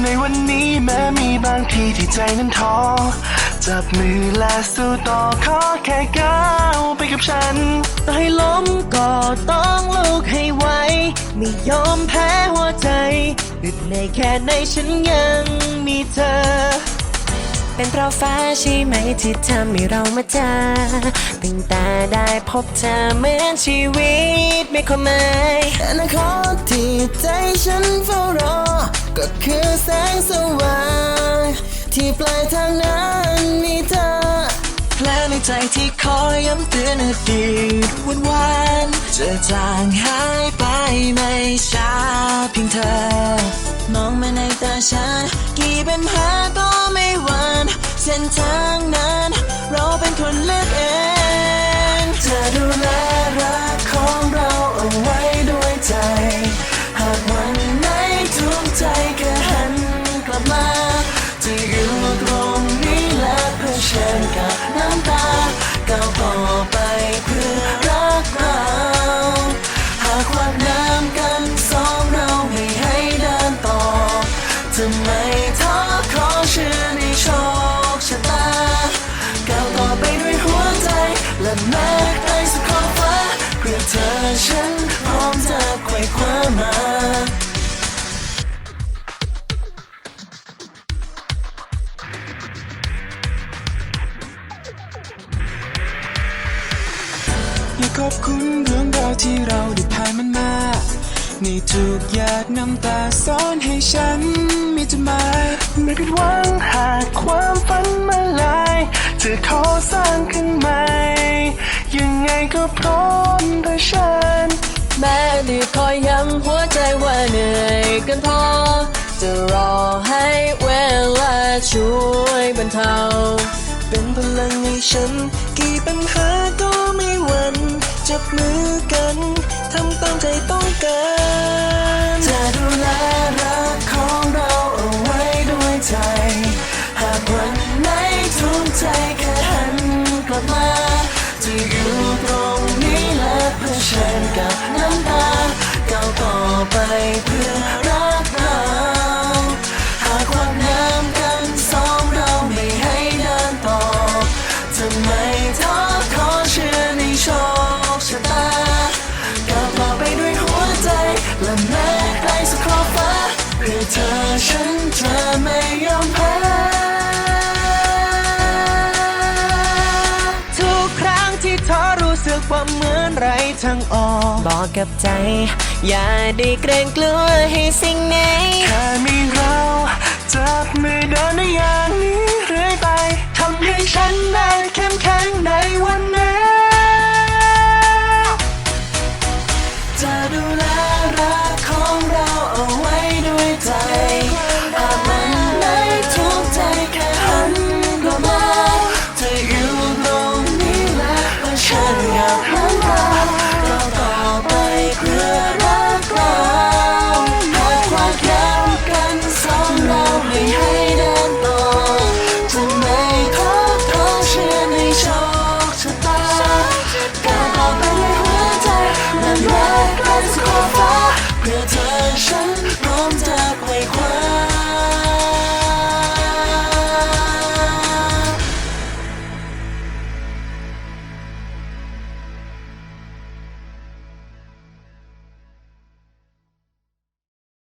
ในวันนี้แม้มีบางทีที่ใจนั้นท้อ จับมือและสู้ต่อขอแค่ก้าวไปกับฉันต่อให้ล้มก็ต้องลุกให้ไหวไม่ยอมแพ้หัวใจเหน็ดเหนื่อยแค่ไหนฉันยังมีเธอ เป็นเพราะฟ้าใช่ไหมที่ทำให้เรามาเจอตั้งแต่ได้พบเธอเหมือนชีวิตไม่ความหมายอนาคตที่ใจฉันเฝ้ารอ ก็คือแสงสว่าง ที่ปลายทางนั้นมีเธอแผลในใจที่คอยย้ำเตือนอดีตวันวานจะจางหายไปไม่ช้าเพียงเธอ มองมาในตาฉันกี่เปัญหาก็ไม่ห ชิญกับน้ำตาก้าวต่อไปเพื่อรักเราหากวันน้ำกันสองเราไม่ให้เดินต่อจะไม่ท้อขอเชื่อในโชคชะตาก้าวต่อไปด้วยหัวใจและแม้ อยากขอบคุณเรื่องราวที่เราได้ผ่านมันมาในทุกหยาดน้ำตาสอนให้ฉันมีจุดหมายไม่ผิดหวังหากความฝันมาลายจะขอสร้างขึ้นใหม่ ยังไงก็พร้อมเผชิญแม้ได้คอยย้ำหัวใจว่าเหนื่อยเกันพอ จะรอให้เวลาช่วยบรรเทา เป็นพลังให้ฉัน กี่ปัญหาก็ไม่หวั่นจับมือกันทำตามใจต้องการจะดูแลรักของเราเอาไว้ด้วยใจ หากวันไหนทุกข์ใจแค่หันกลับมาจะอยู่ตรงนี้และเผชิญกับน้ำตาก้าวต่อไป รู้สึกว่าเหมือนไรทางออกบอกกับใจ อย่าได้เกรงกลัวให้สิ่งไหนแค่มีเรา